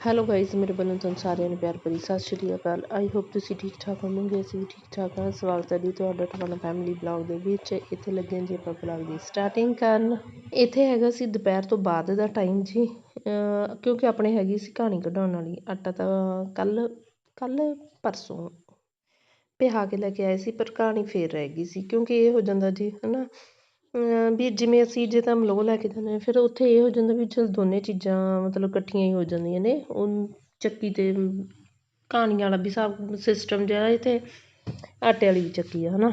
Hello guys ਮੇਰੇ ਵੱਲੋਂ ਤੁਹਾਨੂੰ ਸਾਰਿਆਂ ਨੂੰ ਪਿਆਰ ਭਰੀ ਸਤਿ ਸ਼੍ਰੀ ਅਕਾਲ। ਆਈ ਹੋਪ ਤੁਸੀਂ ਠੀਕ ਠਾਕ ਹੋਵੋਗੇ, ਅਸੀਂ ਵੀ ਠੀਕ ਠਾਕ ਹਾਂ। ਸਵਾਗਤ ਹੈ ਜੀ ਤੁਹਾਡਾ ਤੁਹਾਡਾ ਫੈਮਿਲੀ ਬਲੌਗ ਦੇ ਵਿੱਚ ਇੱਥੇ ਲੱਗੇ ਜੀ ਆਪਾਂ ਬਲੌਗ ਦੀ ਸਟਾਰਟਿੰਗ ਕਰਨ। ਇੱਥੇ ਹੈਗਾ ਸੀ ਦੁਪਹਿਰ ਤੋਂ ਬਾਅਦ ਦਾ ਟਾਈਮ ਜੀ। ਕਿਉਂਕਿ ਆਪਣੇ ਹੈਗੀ ਸੀ ਕਹਾਣੀ ਕਢਾਉਣ ਵਾਲੀ, ਆਟਾ ਤਾਂ ਕੱਲ ਕੱਲ ਪਰਸੋਂ ਪਿਹਾ ਕੇ ਲੈ ਕੇ ਆਏ ਸੀ, ਪਰ ਕਹਾਣੀ ਫੇਰ ਰਹਿ ਗਈ ਸੀ। ਕਿਉਂਕਿ ਇਹ ਹੋ ਜਾਂਦਾ ਜੀ, ਹਨਾ? ਅਹ ਵੀ ਜਿਵੇਂ ਅਸੀਂ ਜੇ ਤਾਂ ਮਲੋਹ ਲੈ ਕੇ ਜਾਂਦੇ ਹਾਂ, ਫਿਰ ਉੱਥੇ ਇਹ ਹੋ ਜਾਂਦਾ ਵੀ ਚਲ ਦੋਨੇ ਚੀਜ਼ਾਂ ਮਤਲਬ ਇਕੱਠੀਆਂ ਹੀ ਹੋ ਜਾਂਦੀਆਂ ਨੇ। ਉਹ ਚੱਕੀ 'ਤੇ ਕਹਾਣੀ ਵਾਲਾ ਵੀ ਹਿਸਾਬ ਸਿਸਟਮ ਜਿਹੜਾ ਇੱਥੇ ਆਟੇ ਵਾਲੀ ਵੀ ਚੱਕੀ ਆ ਹੈ ਨਾ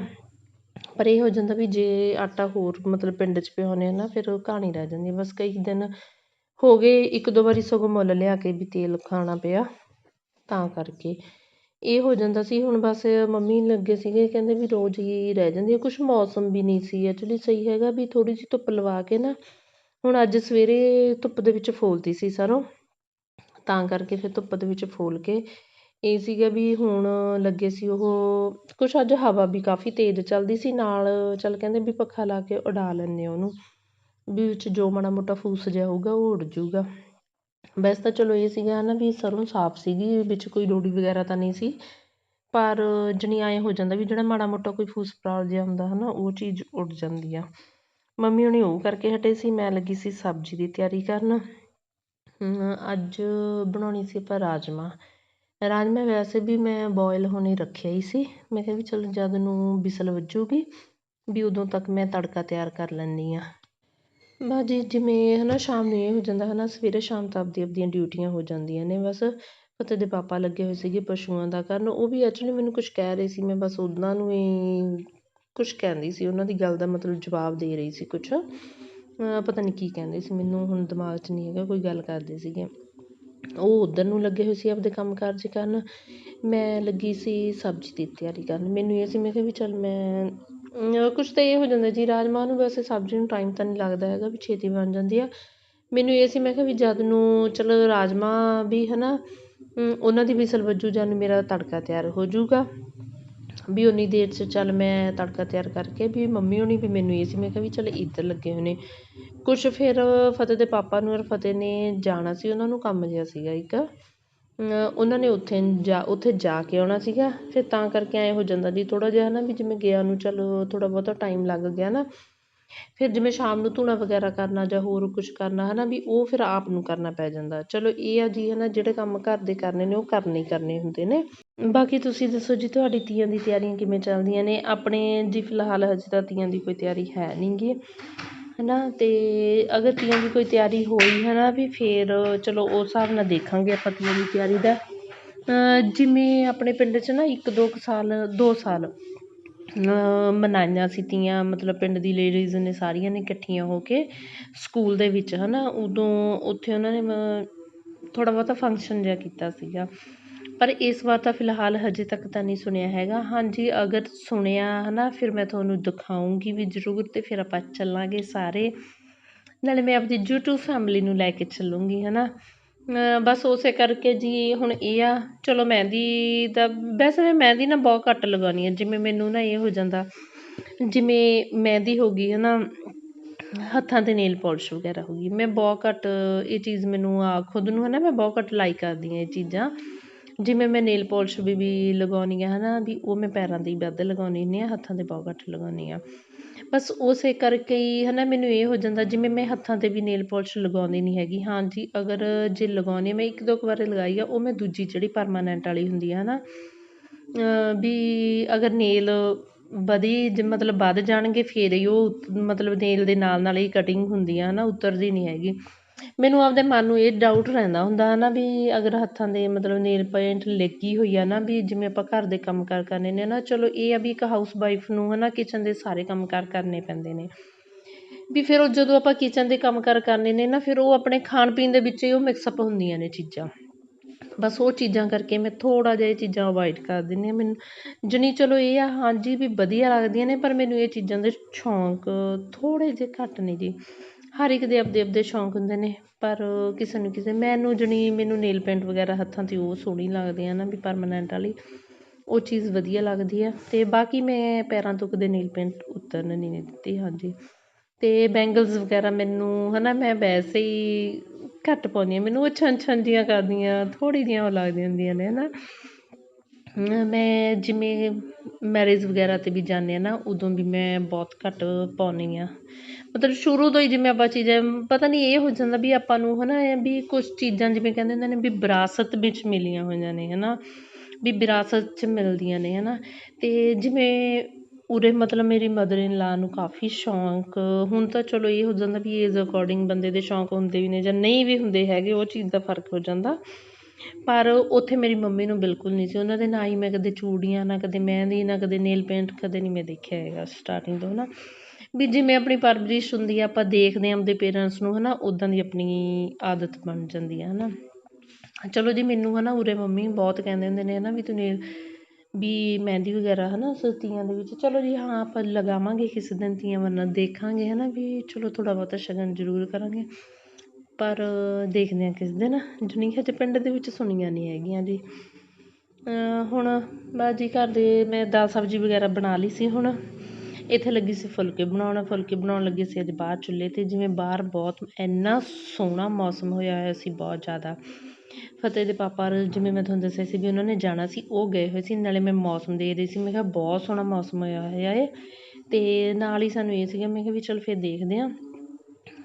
ਪਰ ਇਹ ਹੋ ਜਾਂਦਾ ਵੀ ਜੇ ਆਟਾ ਹੋਰ ਮਤਲਬ ਪਿੰਡ 'ਚ ਪਿਹਾਉਂਦੇ ਹਾਂ ਨਾ, ਫਿਰ ਉਹ ਕਹਾਣੀ ਰਹਿ ਜਾਂਦੀ ਹੈ ਬਸ ਕਈ ਦਿਨ ਹੋ ਗਏ, ਇੱਕ ਦੋ ਵਾਰੀ ਸਗੋਂ ਮੁੱਲ ਲਿਆ ਕੇ ਵੀ ਤੇਲ ਖਾਣਾ ਪਿਆ, ਤਾਂ ਕਰਕੇ। ਇਹ ਹੋ ਜਾਂਦਾ ਸੀ, ਹੁਣ ਬਸ ਮੰਮੀ ਲੱਗੇ ਸੀਗੇ, ਕਹਿੰਦੇ ਵੀ ਰੋਜ਼ ਹੀ ਰਹਿ ਜਾਂਦੀ ਹੈ ਕੁਛ ਮੌਸਮ ਵੀ ਨਹੀਂ ਸੀ ਐਕਚੁਲੀ ਸਹੀ ਹੈਗਾ ਵੀ ਥੋੜ੍ਹੀ ਜਿਹੀ ਧੁੱਪ ਲਵਾ ਕੇ ਨਾ, ਹੁਣ ਅੱਜ ਸਵੇਰੇ ਧੁੱਪ ਦੇ ਵਿੱਚ ਫੋਲਤੀ ਸੀ ਸਰੋਂ, ਤਾਂ ਕਰਕੇ ਫਿਰ ਧੁੱਪ ਦੇ ਵਿੱਚ ਫੋਲ ਕੇ, ਇਹ ਸੀਗਾ ਵੀ ਹੁਣ ਲੱਗੇ ਸੀ ਉਹ, ਕੁਛ ਅੱਜ ਹਵਾ ਵੀ ਕਾਫੀ ਤੇਜ਼ ਚੱਲਦੀ ਸੀ, ਨਾਲ ਚੱਲ ਕਹਿੰਦੇ ਵੀ ਪੱਖਾ ਲਾ ਕੇ ਉਡਾ ਲੈਂਦੇ ਉਹਨੂੰ, ਵੀ ਵਿੱਚ ਜੋ ਮਾੜਾ ਮੋਟਾ ਫੂਸ ਜਿਹਾ ਹੋਊਗਾ ਉਹ ਉੱਡ ਜੂਗਾ ਵੈਸੇ ਤਾਂ ਚਲੋ ਇਹ ਸੀਗਾ ਹੈ ਨਾ ਵੀ ਸਰੋਂ ਸਾਫ਼ ਸੀਗੀ, ਵਿੱਚ ਕੋਈ ਰੂੜੀ ਵਗੈਰਾ ਤਾਂ ਨਹੀਂ ਸੀ। ਪਰ ਜਣੀ ਐਂ ਹੋ ਜਾਂਦਾ ਵੀ ਜਿਹੜਾ ਮਾੜਾ ਮੋਟਾ ਕੋਈ ਫੂਸ ਫਰਾਲ ਜਿਹਾ ਹੁੰਦਾ ਹੈ ਨਾ ਉਹ ਚੀਜ਼ ਉੱਡ ਜਾਂਦੀ ਆ। ਮੰਮੀ ਹੁਣੀ ਉਹ ਕਰਕੇ ਹਟੇ ਸੀ, ਮੈਂ ਲੱਗੀ ਸੀ ਸਬਜ਼ੀ ਦੀ ਤਿਆਰੀ ਕਰਨ। ਅੱਜ ਬਣਾਉਣੀ ਸੀ ਆਪਾਂ ਰਾਜਮਾਂਹ ਰਾਜਮਾ ਵੈਸੇ ਵੀ ਮੈਂ ਬੋਇਲ ਹੋਣੇ ਰੱਖਿਆ ਹੀ ਸੀ। ਮੈਂ ਕਿਹਾ ਵੀ ਚਲ ਜਦ ਨੂੰ ਵਿਸਲ ਵੱਜੂਗੀ, ਵੀ ਉਦੋਂ ਤੱਕ ਮੈਂ ਤੜਕਾ ਤਿਆਰ ਕਰ ਲੈਂਦੀ ਹਾਂ ਬਸ ਜੀ, ਜਿਵੇਂ ਹੈ ਨਾ ਸ਼ਾਮ ਨੂੰ ਇਹ ਹੋ ਜਾਂਦਾ ਹੈ ਨਾ ਸਵੇਰੇ ਸ਼ਾਮ ਤਾਂ ਆਪਦੀ ਆਪਦੀਆਂ ਡਿਊਟੀਆਂ ਹੋ ਜਾਂਦੀਆਂ ਨੇ, ਬਸ ਫਤਿਹ ਦੇ ਪਾਪਾ ਲੱਗੇ ਹੋਏ ਸੀਗੇ ਪਸ਼ੂਆਂ ਦਾ ਕਰਨ, ਉਹ ਵੀ ਐਕਚੁਅਲੀ ਮੈਨੂੰ ਕੁਛ ਕਹਿ ਰਹੇ ਸੀ, ਮੈਂ ਬਸ ਉਹਨਾਂ ਨੂੰ ਹੀ ਕੁਛ ਕਹਿੰਦੀ ਸੀ, ਉਹਨਾਂ ਦੀ ਗੱਲ ਦਾ ਮਤਲਬ ਜਵਾਬ ਦੇ ਰਹੀ ਸੀ ਕੁਛ। ਪਤਾ ਨਹੀਂ ਕੀ ਕਹਿੰਦੇ ਸੀ ਮੈਨੂੰ, ਹੁਣ ਦਿਮਾਗ 'ਚ ਨਹੀਂ ਹੈਗਾ, ਕੋਈ ਗੱਲ ਕਰਦੇ ਸੀਗੇ। ਉਹ ਉੱਧਰ ਨੂੰ ਲੱਗੇ ਹੋਏ ਸੀ ਆਪਦੇ ਕੰਮ ਕਾਰਜ ਕਰਨ, ਮੈਂ ਲੱਗੀ ਸੀ ਸਬਜ਼ੀ ਦੀ ਤਿਆਰੀ ਕਰਨ, ਮੈਨੂੰ ਇਹ ਸੀ, ਮੈਂ ਕਿਹਾ ਵੀ ਚੱਲ ਮੈਂ ਕੁਛ ਤਾਂ ਇਹ ਹੋ ਜਾਂਦਾ ਜੀ, ਰਾਜਮਾਂਹ ਨੂੰ ਵੈਸੇ ਸਬਜ਼ੀ ਨੂੰ ਟਾਈਮ ਤਾਂ ਨਹੀਂ ਲੱਗਦਾ ਹੈਗਾ ਵੀ ਛੇਤੀ ਬਣ ਜਾਂਦੀ ਆ। ਮੈਨੂੰ ਇਹ ਸੀ, ਮੈਂ ਕਿਹਾ ਵੀ ਜਦ ਨੂੰ ਚਲੋ ਰਾਜਮਾਂਹ ਵੀ ਹੈ ਨਾ ਉਹਨਾਂ ਦੀ ਵਿਸਲ ਵੱਜੂ ਜਦ ਮੇਰਾ ਤੜਕਾ ਤਿਆਰ ਹੋ ਜਾਊਗਾ, ਵੀ ਉਨੀ ਦੇਰ 'ਚ ਚੱਲ ਮੈਂ ਤੜਕਾ ਤਿਆਰ ਕਰਕੇ ਵੀ ਮੰਮੀ ਹੋਣੀ ਵੀ ਮੈਨੂੰ ਇਹ ਸੀ, ਮੈਂ ਕਿਹਾ ਵੀ ਚੱਲ ਇੱਧਰ ਲੱਗੇ ਹੋਏ ਨੇ। ਕੁਛ ਫਿਰ ਫਤਿਹ ਦੇ ਪਾਪਾ ਨੂੰ ਔਰ ਫਤਿਹ ਨੇ ਜਾਣਾ ਸੀ, ਉਹਨਾਂ ਨੂੰ ਕੰਮ ਜਿਹਾ ਸੀਗਾ ਇੱਕ। ਉਹਨਾਂ ਨੇ ਉੱਥੇ ਜਾ ਉੱਥੇ ਜਾ ਕੇ ਆਉਣਾ ਸੀਗਾ, ਫਿਰ ਤਾਂ ਕਰਕੇ ਐਂ ਹੋ ਜਾਂਦਾ ਜੀ ਥੋੜ੍ਹਾ ਜਿਹਾ ਹੈ ਨਾ ਵੀ ਜਿਵੇਂ ਗਿਆ ਨੂੰ ਚਲੋ ਥੋੜ੍ਹਾ ਬਹੁਤਾ ਟਾਈਮ ਲੱਗ ਗਿਆ ਨਾ। ਫਿਰ ਜਿਵੇਂ ਸ਼ਾਮ ਨੂੰ ਧੂਣਾ ਵਗੈਰਾ ਕਰਨਾ ਜਾਂ ਹੋਰ ਕੁਛ ਕਰਨਾ ਹੈ ਨਾ ਵੀ ਉਹ ਫਿਰ ਆਪ ਨੂੰ ਕਰਨਾ ਪੈ ਜਾਂਦਾ। ਚਲੋ ਇਹ ਆ ਜੀ ਹੈ ਨਾ ਜਿਹੜੇ ਕੰਮ ਘਰ ਦੇ ਕਰਨੇ ਨੇ ਉਹ ਕਰਨੇ ਹੀ ਕਰਨੇ ਹੁੰਦੇ ਨੇ। ਬਾਕੀ ਤੁਸੀਂ ਦੱਸੋ ਜੀ ਤੁਹਾਡੀ ਤੀਆਂ ਦੀ ਤਿਆਰੀਆਂ ਕਿਵੇਂ ਚੱਲਦੀਆਂ ਨੇ? ਆਪਣੇ ਜੀ ਫਿਲਹਾਲ ਹਜੇ ਤਾਂ ਤੀਆਂ ਦੀ ਕੋਈ ਤਿਆਰੀ ਹੈ ਨਹੀਂ ਗੀ। ਹੈ ਨਾ ਅਤੇ ਅਗਰ ਤੀਆਂ ਦੀ ਕੋਈ ਤਿਆਰੀ ਹੋਈ ਹੈ ਨਾ ਵੀ ਫਿਰ ਚਲੋ ਉਸ ਹਿਸਾਬ ਨਾਲ ਦੇਖਾਂਗੇ ਆਪਾਂ ਤੀਆਂ ਦੀ ਤਿਆਰੀ ਦਾ। ਜਿਵੇਂ ਆਪਣੇ ਪਿੰਡ 'ਚ ਨਾ ਇੱਕ ਦੋ ਕੁ ਸਾਲ, ਦੋ ਸਾਲ ਮਨਾਈਆਂ ਸੀ ਤੀਆਂ, ਮਤਲਬ ਪਿੰਡ ਦੀ ਲੇਡੀਜ਼ ਨੇ ਸਾਰੀਆਂ ਨੇ ਇਕੱਠੀਆਂ ਹੋ ਕੇ ਸਕੂਲ ਦੇ ਵਿੱਚ ਹੈ ਨਾ ਉਦੋਂ ਉੱਥੇ ਉਹਨਾਂ ਨੇ ਥੋੜ੍ਹਾ ਬਹੁਤਾ ਫੰਕਸ਼ਨ ਜਿਹਾ ਕੀਤਾ ਸੀਗਾ। ਪਰ ਇਸ ਵਾਰ ਤਾਂ ਫਿਲਹਾਲ ਹਜੇ ਤੱਕ ਤਾਂ ਨਹੀਂ ਸੁਣਿਆ ਹੈਗਾ। ਹਾਂਜੀ, ਅਗਰ ਸੁਣਿਆ ਹੈ ਨਾ ਫਿਰ ਮੈਂ ਤੁਹਾਨੂੰ ਦਿਖਾਊਂਗੀ ਵੀ ਜ਼ਰੂਰ ਅਤੇ ਫਿਰ ਆਪਾਂ ਚੱਲਾਂਗੇ ਸਾਰੇ। ਨਾਲੇ ਮੈਂ ਆਪਦੀ ਯੂਟਿਊਬ ਫੈਮਿਲੀ ਨੂੰ ਲੈ ਕੇ ਚੱਲੂੰਗੀ ਹੈ ਨਾ ਬਸ ਉਸੇ ਕਰਕੇ ਜੀ ਹੁਣ ਇਹ ਆ, ਚਲੋ ਮਹਿੰਦੀ ਦਾ, ਵੈਸੇ ਮੈਂ ਮਹਿੰਦੀ ਨਾ ਬਹੁਤ ਘੱਟ ਲਗਾਉਂਦੀ ਹਾਂ, ਜਿਵੇਂ ਮੈਨੂੰ ਨਾ ਇਹ ਹੋ ਜਾਂਦਾ, ਜਿਵੇਂ ਮਹਿੰਦੀ ਹੋ ਗਈ ਹੈ ਨਾ ਹੱਥਾਂ 'ਤੇ ਨੇਲ ਪੋਲਿਸ਼ ਵਗੈਰਾ ਹੋ ਗਈ। ਮੈਂ ਬਹੁਤ ਘੱਟ ਇਹ ਚੀਜ਼ ਮੈਨੂੰ ਆ ਖੁਦ ਨੂੰ ਹੈ ਨਾ ਮੈਂ ਬਹੁਤ ਘੱਟ ਲਾਈਕ ਕਰਦੀ ਹਾਂ ਇਹ ਚੀਜ਼ਾਂ। ਜਿਵੇਂ ਮੈਂ ਨੇਲ ਪੋਲਿਸ਼ ਵੀ ਵੀ ਲਗਾਉਂਦੀ ਹਾਂ ਹੈ ਨਾ ਵੀ ਉਹ ਮੈਂ ਪੈਰਾਂ 'ਤੇ ਹੀ ਵੱਧ ਲਗਾਉਂਦੀ ਹੁੰਦੀ ਹਾਂ ਹੱਥਾਂ 'ਤੇ ਬਹੁਤ ਘੱਟ ਲਗਾਉਂਦੀ ਹਾਂ ਬਸ ਉਸੇ ਕਰਕੇ ਹੀ ਹੈ ਨਾ ਮੈਨੂੰ ਇਹ ਹੋ ਜਾਂਦਾ, ਜਿਵੇਂ ਮੈਂ ਹੱਥਾਂ 'ਤੇ ਵੀ ਨੇਲ ਪੋਲਿਸ਼ ਲਗਾਉਂਦੀ ਨਹੀਂ ਹੈਗੀ, ਹਾਂਜੀ, ਅਗਰ ਜੇ ਲਗਾਉਂਦੀ ਹਾਂ ਮੈਂ ਇੱਕ ਦੋ ਕੁ ਵਾਰ ਲਗਾਈ ਆ, ਉਹ ਮੈਂ ਦੂਜੀ ਜਿਹੜੀ ਪਰਮਾਨੈਂਟ ਵਾਲੀ ਹੁੰਦੀ ਆ ਹੈ ਨਾ ਵੀ ਅਗਰ ਨੇਲ ਵਧੀ, ਜ ਮਤਲਬ ਵੱਧ ਜਾਣਗੇ, ਫਿਰ ਹੀ ਉਹ ਮਤਲਬ ਨੇਲ ਦੇ ਨਾਲ ਨਾਲ ਹੀ ਕਟਿੰਗ ਹੁੰਦੀ ਆ ਹੈ ਨਾ ਉਤਰਦੀ ਨਹੀਂ ਹੈਗੀ। ਮੈਨੂੰ ਆਪਦੇ ਮਨ ਨੂੰ ਇਹ ਡਾਊਟ ਰਹਿੰਦਾ ਹੁੰਦਾ ਹੈ ਨਾ ਵੀ ਅਗਰ ਹੱਥਾਂ ਦੇ ਮਤਲਬ ਨੇਲ ਪੇਂਟ ਲੱਗੀ ਹੋਈ ਆ ਨਾ ਵੀ ਜਿਵੇਂ ਆਪਾਂ ਘਰ ਦੇ ਕੰਮ ਕਾਰ ਕਰਨੇ ਨੇ ਨਾ, ਚਲੋ ਇਹ ਆ ਵੀ ਇੱਕ ਹਾਊਸ ਵਾਈਫ ਨੂੰ ਹੈ ਨਾ ਕਿਚਨ ਦੇ ਸਾਰੇ ਕੰਮ ਕਾਰ ਕਰਨੇ ਪੈਂਦੇ ਨੇ। ਵੀ ਫਿਰ ਉਹ ਜਦੋਂ ਆਪਾਂ ਕਿਚਨ ਦੇ ਕੰਮ ਕਾਰ ਕਰਨੇ ਨੇ ਨਾ, ਫਿਰ ਉਹ ਆਪਣੇ ਖਾਣ ਪੀਣ ਦੇ ਵਿੱਚ ਹੀ ਉਹ ਮਿਕਸਅਪ ਹੁੰਦੀਆਂ ਨੇ ਚੀਜ਼ਾਂ। ਬਸ ਉਹ ਚੀਜ਼ਾਂ ਕਰਕੇ ਮੈਂ ਥੋੜ੍ਹਾ ਜਿਹਾ ਇਹ ਚੀਜ਼ਾਂ ਅਵੋਇਡ ਕਰ ਦਿੰਦੀ ਹਾਂ। ਮੈਨੂੰ ਜਣੀ ਚਲੋ ਇਹ ਆ, ਹਾਂਜੀ ਵੀ ਵਧੀਆ ਲੱਗਦੀਆਂ ਨੇ, ਪਰ ਮੈਨੂੰ ਇਹ ਚੀਜ਼ਾਂ ਦੇ ਸ਼ੌਂਕ ਥੋੜ੍ਹੇ ਜਿਹੇ ਘੱਟ ਨੇ ਜੀ। ਹਰ ਇੱਕ ਦੇ ਆਪਦੇ ਆਪਦੇ ਸ਼ੌਂਕ ਹੁੰਦੇ ਨੇ, ਪਰ ਕਿਸੇ ਨੂੰ ਕਿਸੇ, ਮੈਨੂੰ ਜਾਣੀ ਮੈਨੂੰ ਨੇਲ ਪੇਂਟ ਵਗੈਰਾ ਹੱਥਾਂ 'ਤੇ ਉਹ ਸੋਹਣੀ ਲੱਗਦੀ ਹੈ ਨਾ ਵੀ ਪਰਮਾਨੈਂਟ ਵਾਲੀ, ਉਹ ਚੀਜ਼ ਵਧੀਆ ਲੱਗਦੀ ਹੈ ਅਤੇ ਬਾਕੀ ਮੈਂ ਪੈਰਾਂ ਤੋਂ ਕਦੇ ਨੇਲ ਪੇਂਟ ਉਤਰਨ ਨਹੀਂ ਦਿੱਤੀ, ਹਾਂਜੀ। ਅਤੇ ਬੈਂਗਲਸ ਵਗੈਰਾ ਮੈਨੂੰ ਹੈ ਨਾ ਮੈਂ ਵੈਸੇ ਹੀ ਘੱਟ ਪਾਉਂਦੀ ਹਾਂ ਮੈਨੂੰ ਉਹ ਛਣ ਛਣ ਜਿਹੀਆਂ ਕਰਦੀਆਂ, ਥੋੜ੍ਹੀ ਜਿਹੀਆਂ ਉਹ ਲੱਗਦੀਆਂ ਹੁੰਦੀਆਂ ਨੇ ਹੈ ਨਾ ਮੈਂ ਜਿਵੇਂ ਮੈਰਿਜ ਵਗੈਰਾ 'ਤੇ ਵੀ ਜਾਂਦੇ ਹਾਂ ਨਾ, ਉਦੋਂ ਵੀ ਮੈਂ ਬਹੁਤ ਘੱਟ ਪਾਉਂਦੀ ਹਾਂ। ਮਤਲਬ ਸ਼ੁਰੂ ਤੋਂ ਹੀ ਜਿਵੇਂ ਆਪਾਂ ਚੀਜ਼ਾਂ, ਪਤਾ ਨਹੀਂ ਇਹ ਹੋ ਜਾਂਦਾ ਵੀ ਆਪਾਂ ਨੂੰ ਹੈ ਨਾ ਵੀ ਕੁਛ ਚੀਜ਼ਾਂ ਜਿਵੇਂ ਕਹਿੰਦੇ ਹੁੰਦੇ ਨੇ ਵੀ ਵਿਰਾਸਤ ਵਿੱਚ ਮਿਲੀਆਂ ਹੋਈਆਂ ਨੇ ਹੈ ਨਾ ਵੀ ਵਿਰਾਸਤ 'ਚ ਮਿਲਦੀਆਂ ਨੇ ਹੈ ਨਾ ਅਤੇ ਜਿਵੇਂ ਉਰੇ ਮਤਲਬ ਮੇਰੀ ਮਦਰ ਇਨ ਲਾ ਨੂੰ ਕਾਫੀ ਸ਼ੌਂਕ, ਹੁਣ ਤਾਂ ਚਲੋ ਇਹ ਹੋ ਜਾਂਦਾ ਵੀ ਏਜ ਅਕੋਰਡਿੰਗ ਬੰਦੇ ਦੇ ਸ਼ੌਂਕ ਹੁੰਦੇ ਵੀ ਨੇ ਜਾਂ ਨਹੀਂ ਵੀ ਹੁੰਦੇ ਹੈਗੇ, ਉਹ ਚੀਜ਼ ਦਾ ਫ਼ਰਕ ਹੋ ਜਾਂਦਾ। ਪਰ ਉੱਥੇ ਮੇਰੀ ਮੰਮੀ ਨੂੰ ਬਿਲਕੁਲ ਨਹੀਂ ਸੀ। ਉਹਨਾਂ ਦੇ ਨਾ ਹੀ ਮੈਂ ਕਦੇ ਚੂੜੀਆਂ, ਨਾ ਕਦੇ ਮਹਿੰਦੀ, ਨਾ ਕਦੇ ਨੇਲ ਪੇਂਟ ਕਦੇ ਨਹੀਂ ਮੈਂ ਦੇਖਿਆ ਹੈਗਾ ਸਟਾਰਟਿੰਗ ਤੋਂ ਹੈ ਨਾ ਵੀ ਜਿਵੇਂ ਆਪਣੀ ਪਰਵਰਿਸ਼ ਹੁੰਦੀ ਆ, ਆਪਾਂ ਦੇਖਦੇ ਹਾਂ ਆਪਦੇ ਪੇਰੈਂਟਸ ਨੂੰ ਹੈ ਨਾ ਉੱਦਾਂ ਦੀ ਆਪਣੀ ਆਦਤ ਬਣ ਜਾਂਦੀ ਹੈ ਹੈ ਨਾ ਚਲੋ ਜੀ, ਮੈਨੂੰ ਹੈ ਨਾ ਉਰੇ ਮੰਮੀ ਬਹੁਤ ਕਹਿੰਦੇ ਹੁੰਦੇ ਨੇ ਹੈ ਨਾ ਵੀ ਤੂੰ ਨੇਲ ਵੀ ਮਹਿੰਦੀ ਵਗੈਰਾ ਹੈ ਨਾ ਤੀਆਂ ਦੇ ਵਿੱਚ। ਚਲੋ ਜੀ, ਹਾਂ, ਆਪਾਂ ਲਗਾਵਾਂਗੇ ਕਿਸੇ ਦਿਨ ਤੀਆਂ ਵਰਨਾ, ਦੇਖਾਂਗੇ ਹੈ ਨਾ ਵੀ ਚਲੋ ਥੋੜ੍ਹਾ ਬਹੁਤਾ ਸ਼ਗਨ ਜ਼ਰੂਰ ਕਰਾਂਗੇ। ਪਰ ਦੇਖਦੇ ਹਾਂ ਕਿਸ ਦਿਨ। ਜਾਣੀ ਹਜੇ ਪਿੰਡ ਦੇ ਵਿੱਚ ਸੁਣੀਆਂ ਨਹੀਂ ਹੈਗੀਆਂ ਜੀ। ਹੁਣ ਬਸ ਜੀ ਘਰ ਦੇ ਮੈਂ ਦਾਲ ਸਬਜ਼ੀ ਵਗੈਰਾ ਬਣਾ ਲਈ ਸੀ ਹੁਣ। ਇੱਥੇ ਲੱਗੀ ਸੀ ਫੁਲਕੇ ਬਣਾਉਣ। ਫੁਲਕੇ ਬਣਾਉਣ ਲੱਗੀ ਸੀ ਅੱਜ ਬਾਹਰ ਚੁੱਲ੍ਹੇ 'ਤੇ। ਜਿਵੇਂ ਬਾਹਰ ਬਹੁਤ ਇੰਨਾ ਸੋਹਣਾ ਮੌਸਮ ਹੋਇਆ ਹੋਇਆ ਸੀ ਬਹੁਤ ਜ਼ਿਆਦਾ। ਫਤਿਹ ਦੇ ਪਾਪਾ ਜਿਵੇਂ ਮੈਂ ਤੁਹਾਨੂੰ ਦੱਸਿਆ ਸੀ ਵੀ ਉਹਨਾਂ ਨੇ ਜਾਣਾ ਸੀ, ਉਹ ਗਏ ਹੋਏ ਸੀ। ਨਾਲੇ ਮੈਂ ਮੌਸਮ ਦੇਖ ਰਹੀ ਸੀ। ਮੈਂ ਕਿਹਾ ਬਹੁਤ ਸੋਹਣਾ ਮੌਸਮ ਹੋਇਆ ਹੋਇਆ ਹੈ ਅਤੇ ਨਾਲ ਹੀ ਸਾਨੂੰ ਇਹ ਸੀਗਾ, ਮੈਂ ਕਿਹਾ ਵੀ ਚਲ ਫਿਰ ਦੇਖਦੇ ਹਾਂ।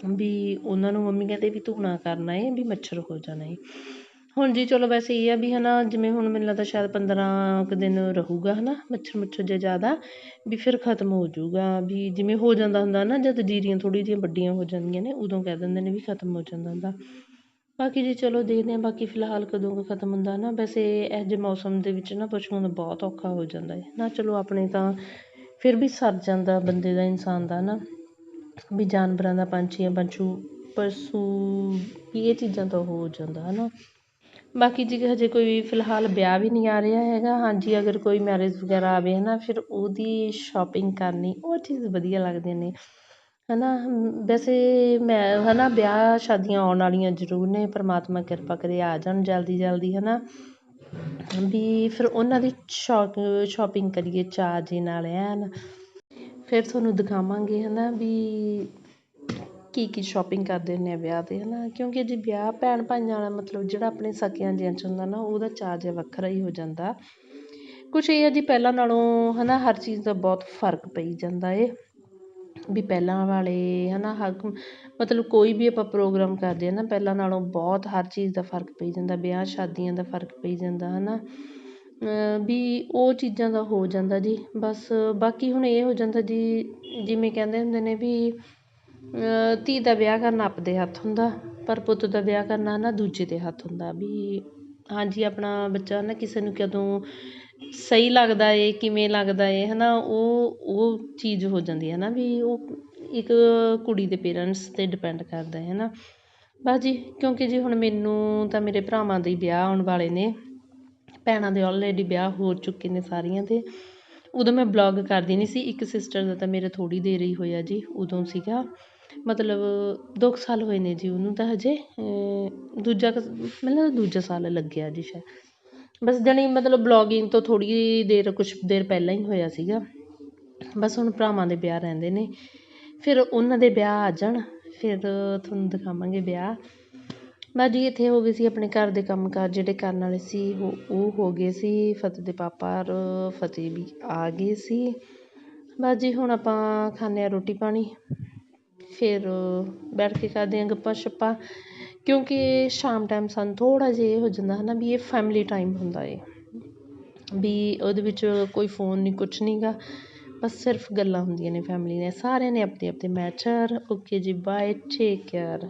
ਵੀ ਉਹਨਾਂ ਨੂੰ ਮੰਮੀ ਕਹਿੰਦੇ ਵੀ ਧੂਣਾ ਕਰਨਾ ਹੈ ਵੀ ਮੱਛਰ ਹੋ ਜਾਣਾ ਹੈ ਹੁਣ ਜੀ ਚਲੋ ਵੈਸੇ ਇਹ ਆ ਵੀ ਹੈ ਨਾ ਜਿਵੇਂ ਹੁਣ ਮੈਨੂੰ ਲੱਗਦਾ ਸ਼ਾਇਦ ਪੰਦਰਾਂ ਕੁ ਦਿਨ ਰਹੂਗਾ ਹੈ ਨਾ ਮੱਛਰ ਮੁੱਛਰ ਜੇ ਜ਼ਿਆਦਾ, ਵੀ ਫਿਰ ਖਤਮ ਹੋ ਜਾਊਗਾ। ਵੀ ਜਿਵੇਂ ਹੋ ਜਾਂਦਾ ਹੁੰਦਾ ਨਾ, ਜਦ ਜੀਰੀਆਂ ਥੋੜ੍ਹੀ ਜਿਹੀਆਂ ਵੱਡੀਆਂ ਹੋ ਜਾਂਦੀਆਂ ਨੇ, ਉਦੋਂ ਕਹਿ ਦਿੰਦੇ ਨੇ ਵੀ ਖਤਮ ਹੋ ਜਾਂਦਾ ਹੁੰਦਾ। ਬਾਕੀ ਜੀ ਚਲੋ ਦੇਖਦੇ ਹਾਂ, ਬਾਕੀ ਫਿਲਹਾਲ ਕਦੋਂ ਕੁ ਖਤਮ ਹੁੰਦਾ ਨਾ, ਵੈਸੇ ਇਹੋ ਜਿਹੇ ਮੌਸਮ ਦੇ ਵਿੱਚ ਨਾ ਪਸ਼ੂਆਂ ਦਾ ਬਹੁਤ ਔਖਾ ਹੋ ਜਾਂਦਾ ਹੈ। ਨਾ ਚਲੋ ਆਪਣੇ ਤਾਂ, ਫਿਰ ਵੀ ਸਰ ਜਾਂਦਾ ਬੰਦੇ ਦਾ, ਇਨਸਾਨ ਦਾ ਨਾ। ਵੀ ਜਾਨਵਰਾਂ ਦਾ ਪੰਛੀਆਂ, ਪੰਛੂ, ਪਸ਼ੂ, ਵੀ ਇਹ ਚੀਜ਼ਾਂ ਤੋਂ ਹੋ ਜਾਂਦਾ ਹੈ ਨਾ ਬਾਕੀ ਜੀ ਹਜੇ ਕੋਈ ਫਿਲਹਾਲ ਵਿਆਹ ਵੀ ਨਹੀਂ ਆ ਰਿਹਾ ਹੈਗਾ। ਹਾਂਜੀ, ਅਗਰ ਕੋਈ ਮੈਰਿਜ ਵਗੈਰਾ ਆਵੇ ਹੈ ਨਾ ਫਿਰ ਉਹਦੀ ਸ਼ੋਪਿੰਗ ਕਰਨੀ, ਉਹ ਚੀਜ਼ ਵਧੀਆ ਲੱਗਦੀਆਂ ਨੇ ਹੈ ਨਾ ਵੈਸੇ ਮੈਂ ਹੈ ਨਾ ਵਿਆਹ ਸ਼ਾਦੀਆਂ ਆਉਣ ਵਾਲੀਆਂ ਜ਼ਰੂਰ ਨੇ, ਪਰਮਾਤਮਾ ਕਿਰਪਾ ਕਰੇ ਆ ਜਾਣ ਜਲਦੀ ਜਲਦੀ ਹੈ ਨਾ ਵੀ ਫਿਰ ਉਹਨਾਂ ਦੀ ਸ਼ੌਕ ਸ਼ੋਪਿੰਗ ਕਰੀਏ ਚਾਅ ਜੇ ਨਾਲ, ਐਨ। ਫਿਰ ਤੁਹਾਨੂੰ ਦਿਖਾਵਾਂਗੇ ਹੈ ਨਾ ਵੀ ਕੀ ਕੀ ਸ਼ੋਪਿੰਗ ਕਰਦੇ ਹੁੰਦੇ ਆ ਵਿਆਹ 'ਤੇ ਹੈ ਨਾ ਕਿਉਂਕਿ ਜੇ ਵਿਆਹ ਭੈਣ ਭਾਈਆਂ ਵਾਲਾ ਮਤਲਬ ਜਿਹੜਾ ਆਪਣੇ ਸਕਿਆਂ ਜਿਆਂ 'ਚ ਹੁੰਦਾ ਨਾ, ਉਹਦਾ ਚਾਅ ਜਿਹਾ ਵੱਖਰਾ ਹੀ ਹੋ ਜਾਂਦਾ। ਕੁਛ ਇਹ ਆ ਜੀ, ਪਹਿਲਾਂ ਨਾਲੋਂ ਹੈ ਨਾ ਹਰ ਚੀਜ਼ ਦਾ ਬਹੁਤ ਫ਼ਰਕ ਪਈ ਜਾਂਦਾ ਏ। ਵੀ ਪਹਿਲਾਂ ਵਾਲੇ ਹੈ ਨਾ ਹਰ ਮਤਲਬ ਕੋਈ ਵੀ ਆਪਾਂ ਪ੍ਰੋਗਰਾਮ ਕਰਦੇ ਹਾਂ ਨਾ, ਪਹਿਲਾਂ ਨਾਲੋਂ ਬਹੁਤ ਹਰ ਚੀਜ਼ ਦਾ ਫ਼ਰਕ ਪਈ ਜਾਂਦਾ ਵਿਆਹ ਸ਼ਾਦੀਆਂ ਦਾ ਫ਼ਰਕ ਪਈ ਜਾਂਦਾ ਹੈ ਨਾ ਵੀ ਉਹ ਚੀਜ਼ਾਂ ਦਾ ਹੋ ਜਾਂਦਾ ਜੀ। ਬਸ ਬਾਕੀ ਹੁਣ ਇਹ ਹੋ ਜਾਂਦਾ ਜੀ, ਜਿਵੇਂ ਕਹਿੰਦੇ ਹੁੰਦੇ ਨੇ ਵੀ ਧੀ ਦਾ ਵਿਆਹ ਕਰਨਾ ਆਪਦੇ ਹੱਥ ਹੁੰਦਾ, ਪਰ ਪੁੱਤ ਦਾ ਵਿਆਹ ਕਰਨਾ ਨਾ ਦੂਜੇ ਦੇ ਹੱਥ ਹੁੰਦਾ। ਵੀ ਹਾਂਜੀ, ਆਪਣਾ ਬੱਚਾ ਨਾ ਕਿਸੇ ਨੂੰ ਕਦੋਂ ਸਹੀ ਲੱਗਦਾ ਏ, ਕਿਵੇਂ ਲੱਗਦਾ ਏ ਹੈ ਨਾ ਉਹ ਉਹ ਚੀਜ਼ ਹੋ ਜਾਂਦੀ ਹੈ ਨਾ ਵੀ ਉਹ ਇੱਕ ਕੁੜੀ ਦੇ ਪੇਰੈਂਟਸ 'ਤੇ ਡਿਪੈਂਡ ਕਰਦਾ ਹੈ ਨਾ ਬਸ ਜੀ, ਕਿਉਂਕਿ ਜੀ ਹੁਣ ਮੈਨੂੰ ਤਾਂ ਮੇਰੇ ਭਰਾਵਾਂ ਦੇ ਵਿਆਹ ਆਉਣ ਵਾਲੇ ਨੇ। ਭੈਣਾਂ ਦੇ ਆਲਰੇਡੀ ਵਿਆਹ ਹੋ ਚੁੱਕੇ ਨੇ ਸਾਰੀਆਂ ਦੇ। ਉਦੋਂ ਮੈਂ ਬਲੌਗ ਕਰਦੀ ਨਹੀਂ ਸੀ, ਇੱਕ ਸਿਸਟਰ ਦਾ ਤਾਂ ਮੇਰਾ ਥੋੜ੍ਹੀ ਦੇਰ ਹੀ ਹੋਇਆ ਜੀ, ਉਦੋਂ ਸੀਗਾ। ਮਤਲਬ ਦੋ ਕੁ ਸਾਲ ਹੋਏ ਨੇ ਜੀ ਉਹਨੂੰ ਤਾਂ ਹਜੇ ਦੂਜਾ ਮਤਲਬ ਦੂਜਾ ਸਾਲ ਲੱਗਿਆ ਜੀ ਸ਼ਾਇਦ। ਬਸ ਜਾਣੀ ਮਤਲਬ ਬਲੌਗਿੰਗ ਤੋਂ ਥੋੜ੍ਹੀ ਦੇਰ, ਕੁਛ ਦੇਰ ਪਹਿਲਾਂ ਹੀ ਹੋਇਆ ਸੀਗਾ। ਬਸ ਹੁਣ ਭਰਾਵਾਂ ਦੇ ਵਿਆਹ ਰਹਿੰਦੇ ਨੇ। ਫਿਰ ਉਹਨਾਂ ਦੇ ਵਿਆਹ ਆ ਜਾਣ, ਫਿਰ ਤੁਹਾਨੂੰ ਦਿਖਾਵਾਂਗੇ ਵਿਆਹ। ਬਸ ਜੀ ਇੱਥੇ ਹੋ ਗਏ ਸੀ ਆਪਣੇ ਘਰ ਦੇ ਕੰਮ ਕਾਰ ਜਿਹੜੇ ਕਰਨ ਵਾਲੇ ਸੀ, ਉਹ ਉਹ ਹੋ ਗਏ ਸੀ, ਫਤਿਹ ਦੇ ਪਾਪਾ ਔਰ ਫਤਿਹ ਵੀ ਆ ਗਏ ਸੀ। ਬਸ ਜੀ ਹੁਣ ਆਪਾਂ ਖਾਂਦੇ ਹਾਂ ਰੋਟੀ ਪਾਣੀ, ਫਿਰ ਬੈਠ ਕੇ ਕਰਦੇ ਹਾਂ ਗੱਪਾਂ ਸ਼ੱਪਾਂ, ਕਿਉਂਕਿ ਸ਼ਾਮ ਟਾਈਮ ਸਾਨੂੰ ਥੋੜ੍ਹਾ ਜਿਹਾ ਇਹ ਹੋ ਜਾਂਦਾ ਹੈ ਨਾ ਵੀ ਇਹ ਫੈਮਿਲੀ ਟਾਈਮ ਹੁੰਦਾ ਏ। ਵੀ ਉਹਦੇ ਵਿੱਚ ਕੋਈ ਫੋਨ ਨਹੀਂ ਕੁਛ ਨਹੀਂ ਗਾ, ਬਸ ਸਿਰਫ ਗੱਲਾਂ ਹੁੰਦੀਆਂ ਨੇ ਫੈਮਿਲੀ ਨੇ ਸਾਰਿਆਂ ਨੇ ਆਪਣੇ ਆਪਣੇ ਮੈਚਰ ਓਕੇ ਜੀ ਬਾਏ ਟੇਕ ਕੇਅਰ